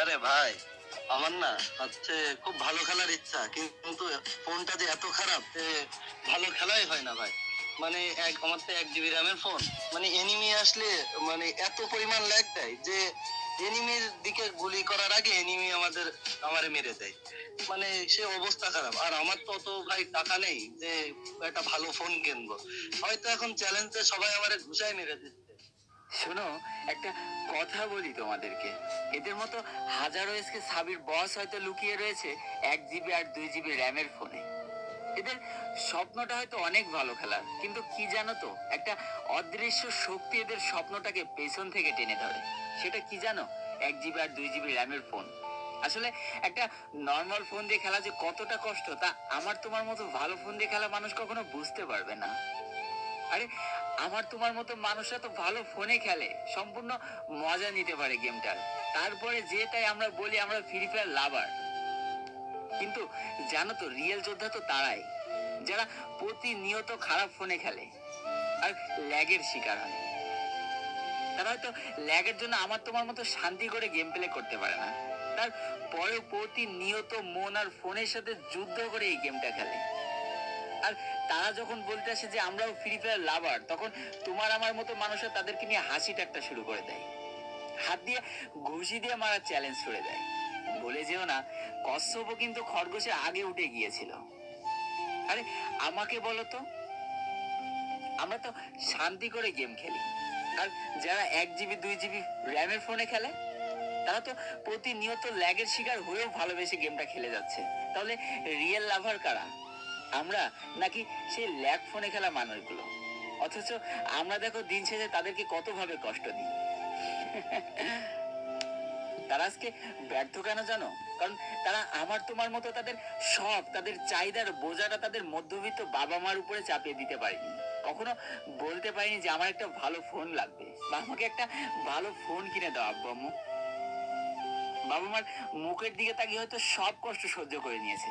আরে ভাই, আমার না হচ্ছে খুব ভালো খেলার ইচ্ছা, কিন্তু ফোনটা যে এত খারাপ ভালো খেলাই হয় না ভাই। মানে এক, আমার তো এক জিবি র্যামের ফোন। মানে এনিমি আসলে মানে এত পরিমাণ ল্যাগ দেয় যে এনিমির দিকে গুলি করার আগে এনিমি আমাদের, আমারে মেরে দেয়। মানে সে অবস্থা খারাপ। আর আমার তো অত ভাই টাকা নেই যে একটা ভালো ফোন কিনবো। হয়তো এখন চ্যালেঞ্জে সবাই আমারে ঘুষাই মেরে দিচ্ছে। শোনো, একটা কথা বলি তোমাদেরকে। এদের মতো হাজারো এসকে সাবির বস হয়তো লুকিয়ে রয়েছে, এক জিবি আর দুই জিবি র্যামের ফোনে। এদের স্বপ্নটা হয়তো অনেক ভালো খেলার, কিন্তু কি জানো তো, একটা অদৃশ্য শক্তি এদের স্বপ্নটাকে পেছন থেকে টেনে ধরে। সেটা কি জানো? এক জিবি আর দুই জিবি র্যামের ফোন। আসলে একটা নর্মাল ফোন দিয়ে খেলা যে কতটা কষ্ট, তা আমার তোমার মতো ভালো ফোন দিয়ে খেলা মানুষ কখনো বুঝতে পারবে না। আরে, আমার তোমার মতো মানুষরা তো ভালো ফোনে খেলে। সম্পূর্ণ মজা নিতে পারে গেমটার তারপরে যেটাই আমরা বলি, আমরা ফ্রি ফায়ার লাভার কিন্তু জানো তো রিয়েল যোদ্ধা তো তারাই। যারা প্রতিনিয়ত খারাপ ফোনে খেলে। আর ল্যাগের শিকার হয়। তারা হয়তো ল্যাগের জন্য আমার তোমার মতো শান্তি করে গেম প্লে করতে পারে না। তার পরেও প্রতিনিয়ত মন আর ফোনের সাথে যুদ্ধ করে এই গেমটা খেলে। আর তারা যখন বলতে আসে যে আমরাও ফ্রি ফায়ার লাভার তখন তোমার আমার মতো মানুষরা তাদেরকে নিয়ে হাসি ঠাট্টা শুরু করে দেয়। হাত দিয়ে ঘুষি দিয়ে মারার চ্যালেঞ্জ ছুড়ে দেয়। বলে যেও না কশ্যপও কিন্তু খরগোশের আগে উঠে গিয়েছিল। আরে, আমাকে বলো তো, আমরা তো শান্তি করে গেম খেলি। আর যারা এক জিবি দুই জিবি র্যামের ফোনে খেলে, তারা তো প্রতিনিয়ত ল্যাগের শিকার হয়েও ভালোবেসে গেমটা খেলে যাচ্ছে। তাহলে রিয়েল লাভার কারা? আমরা নাকি সেই ল্যাগ ফোনে খেলা মানুষগুলো? অথচ আমরা দেখো দিন শেষে তাদেরকে কতভাবে কষ্ট দিই। তারা আজকে ব্যর্থ কেন জানো? কারণ তারা আমার তোমার মতো তাদের সব তাদের চাহিদার বোঝাটা তাদের মধ্যবিত্ত বাবা মার উপরে চাপিয়ে দিতে পারেনি। কখনো বলতে পারিনি যে আমার একটা ভালো ফোন লাগবে। বা আমাকে একটা ভালো ফোন কিনে দাও আব্বু আম্মু বাবা মার মুখের দিকে তাকিয়ে হয়তো সব কষ্ট সহ্য করে নিয়েছে।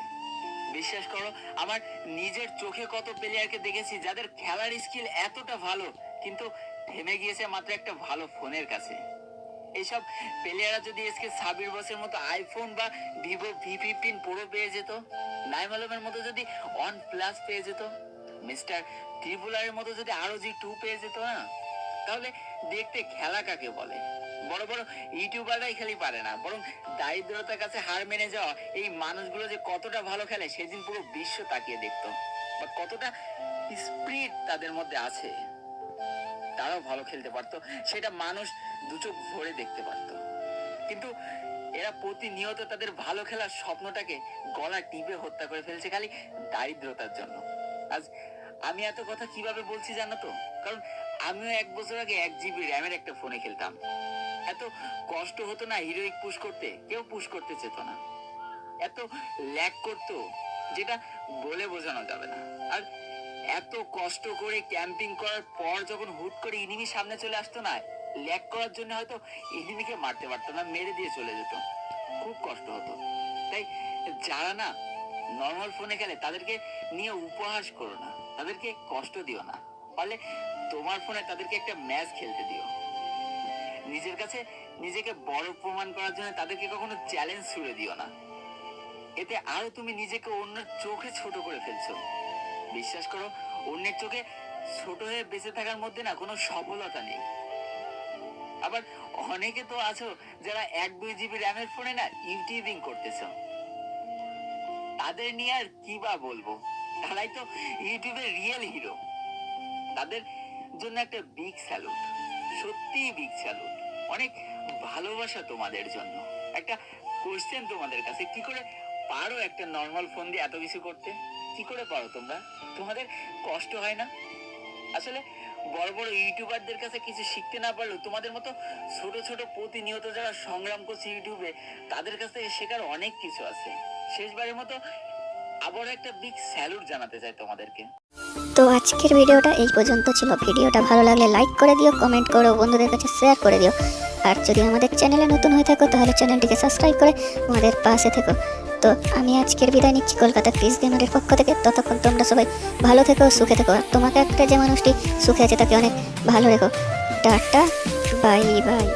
বিশ্বাস করো, আমার নিজের চোখে কত প্লেয়ারকে দেখেছি যাদের খেলার স্কিল এতটা ভালো, কিন্তু থেমে গিয়েছে মাত্র একটা ভালো ফোনের কাছে। এইসব প্লেয়াররা যদি এসকে সাবির বসের মতো আইফোন বা ভিভো ভি ফিফটিন প্রো পেয়ে যেত, নাইম আলমের মতো যদি ওয়ান প্লাস পেয়ে যেত, মিস্টার ত্রিপুলারের মতো যদি আরও জি টু পেয়ে যেত না তাহলে দেখতে খেলা কাকে বলে? বড় বড় ইউটিউবাররাই খালি পারে না, বরং দারিদ্রতার কাছে হার মেনে যাওয়া এই মানুষগুলো যে কতটা ভালো খেলে সেদিন পুরো বিশ্ব তাকিয়ে দেখতো, বা কতটা স্পিরিট তাদের মধ্যে আছে, তারাও ভালো খেলতে পারতো, সেটা মানুষ দু চোখ ভরে দেখতে পারতো। কিন্তু এরা প্রতিনিয়ত তাদের ভালো খেলার স্বপ্নটাকে গলা টিপে হত্যা করে ফেলছে খালি দারিদ্রতার জন্য। আজ আমি এত কথা কীভাবে বলছি জানো তো? কারণ আমিও এক বছর আগে এক জিবি র্যামের একটা ফোনে খেলতাম। এত কষ্ট হতো না হিরোইক পুশ করতে? কেউ পুশ করতে চেত না। এত ল্যাক করতো, যেটা বলে বোঝানো যাবে না। আর এত কষ্ট করে ক্যাম্পিং করার পর যখন হুট করে ইনিমি সামনে চলে আসতো না ল্যাক করার জন্য হয়তো ইনিমিকে মারতে পারতো না, মেরে দিয়ে চলে যেত। খুব কষ্ট হতো। তাই যারা না নর্মাল ফোনে খেলে, তাদেরকে নিয়ে উপহাস করো না। তাদেরকে কষ্ট দিও না। পারলে তোমার ফোনে তাদেরকে একটা ম্যাচ খেলতে দিও। নিজের কাছে নিজেকে বড় প্রমাণ করার জন্য তাদেরকে কখনো চ্যালেঞ্জ ছুড়ে দিও না। এতে আরও তুমি নিজেকে অন্যের চোখে ছোট করে ফেলছো। বিশ্বাস করো, অন্যের চোখে ছোট হয়ে বেঁচে থাকার মধ্যে না কোনো সফলতা নেই। আবার অনেকে তো আছো যারা এক দুই জিবি র্যামের ফোনে না ইউটিউবিং করতেছ। তাদের নিয়ে আর কি বা বলব? তারাই তো ইউটিউবের রিয়েল হিরো তাদের জন্য একটা বিগ স্যালুট সত্যিই বিগ অনেক ভালোবাসা তোমাদের জন্য। একটা কোশ্চেন তোমাদের কাছে, কি করে পারো একটা নর্মাল ফোন দিয়ে এত কিছু করতে? কি করে পারো তোমরা? তোমাদের কষ্ট হয় না? আসলে বড় বড় ইউটিউবারদের কাছে কিছু শিখতে না পারলেও তোমাদের মতো ছোট ছোট প্রতিনিয়ত যারা সংগ্রাম করছে ইউটিউবে, তাদের কাছ শেখার অনেক কিছু আছে। শেষবারের মতো আবার একটা বিগ স্যালুট জানাতে চাই তোমাদেরকে। তো আজকের ভিডিওটা এই পর্যন্ত ছিল। ভিডিওটা ভালো লাগলে লাইক করে দিও কমেন্ট করো, বন্ধুদের কাছে শেয়ার করে দিও। আর যদি আমাদের চ্যানেলে নতুন হয়ে থাকো, তাহলে চ্যানেলটিকে সাবস্ক্রাইব করে আমাদের পাশে থেকো। তো আমি আজকের বিদায় নিচ্ছি কলকাতা ক্রিস গেমারের পক্ষ থেকে। ততক্ষণ তোমরা সবাই ভালো থেকো, সুখে থেকো। আর তোমাকে একটা যে মানুষটি সুখে আছে, তাকে অনেক ভালো রেখো। Tata bye bye